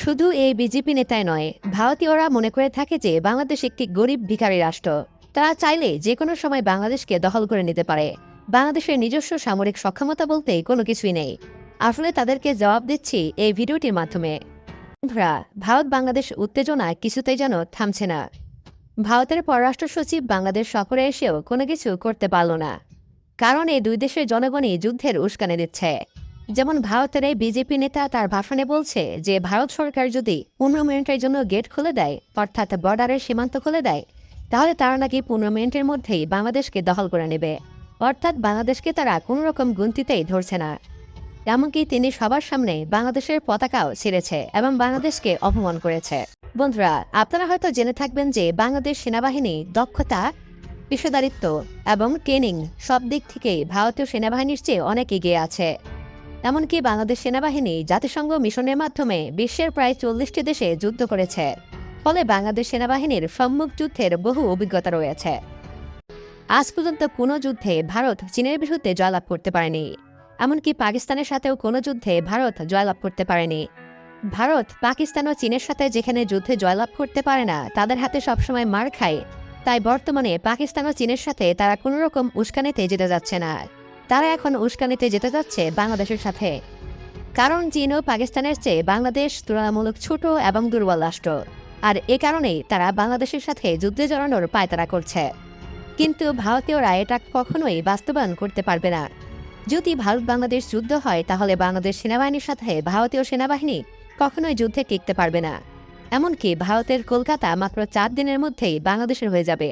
শুধু এই বিজেপি নেতাই নয়, ভারতীয়রা মনে করে থাকে যে বাংলাদেশ একটি গরিব ভিখারি রাষ্ট্র। তারা চাইলে যে কোনো সময় বাংলাদেশকে দখল করে নিতে পারে। বাংলাদেশের নিজস্ব সামরিক সক্ষমতা বলতে কোনো কিছুই নেই। আসলে তাদেরকে জবাব দিচ্ছি এই ভিডিওটির মাধ্যমে। বন্ধুরা, ভারত বাংলাদেশ উত্তেজনা কিছুতেই যেন থামছে না। ভারতের পররাষ্ট্র সচিব বাংলাদেশ সফরে এসেও কোনো কিছু করতে পারল না। কারণ এই দুই দেশের জনগণই যুদ্ধের উস্কানি দিচ্ছে। যেমন ভারতের এই বিজেপি নেতা তার ভাষণে বলছে যে, ভারত সরকার যদি পনেরো মিনিটের জন্য গেট খুলে দেয়, অর্থাৎ বর্ডারের সীমান্ত খুলে দেয়, তাহলে তারা নাকি পনেরো মিনিটের মধ্যেই বাংলাদেশকে দখল করে নেবে। অর্থাৎ বাংলাদেশকে তারা কোনো রকম গুনতিতেই ধরছে না। এমনকি তিনি সবার সামনে বাংলাদেশের পতাকাও ছিঁড়েছে এবং বাংলাদেশকে অপমান করেছে। বন্ধুরা, আপনারা হয়তো জেনে থাকবেন যে, বাংলাদেশ সেনাবাহিনী দক্ষতা, পেশাদারিত্ব এবং ট্রেনিং সব দিক থেকেই ভারতীয় সেনাবাহিনীর চেয়ে অনেক এগিয়ে আছে। এমনকি বাংলাদেশ সেনাবাহিনী জাতিসংঘ মিশনের মাধ্যমে বিশ্বের প্রায় চল্লিশটি দেশে যুদ্ধ করেছে। ফলে বাংলাদেশ সেনাবাহিনীর সম্মুখ যুদ্ধের বহু অভিজ্ঞতা রয়েছে। আজ পর্যন্ত কোনো যুদ্ধে ভারত চীনের বিরুদ্ধে জয়লাভ করতে পারেনি। এমনকি পাকিস্তানের সাথেও কোনো যুদ্ধে ভারত জয়লাভ করতে পারেনি। ভারত, পাকিস্তান ও চীনের সাথে যেখানে যুদ্ধে জয়লাভ করতে পারে না, তাদের হাতে সবসময় মার খায়। তাই বর্তমানে পাকিস্তান ও চীনের সাথে তারা কোনো রকম উস্কানিতে যেতে যাচ্ছে না। তারা এখন উস্কানিতে যেতে যাচ্ছে বাংলাদেশের সাথে। কারণ চীন ও পাকিস্তানের চেয়ে বাংলাদেশ তুলনামূলক ছোট এবং দুর্বল রাষ্ট্র। আর এ কারণেই তারা বাংলাদেশের সাথে যুদ্ধে জড়ানোর পায়তারা করছে। কিন্তু ভারতীয়রা এটা কখনোই বাস্তবায়ন করতে পারবে না। যদি ভারত বাংলাদেশ যুদ্ধ হয়, তাহলে বাংলাদেশ সেনাবাহিনীর সাথে ভারতীয় সেনাবাহিনী কখনোই যুদ্ধে টিকতে পারবে না। এমনকি ভারতের কলকাতা মাত্র চার দিনের মধ্যেই বাংলাদেশের হয়ে যাবে।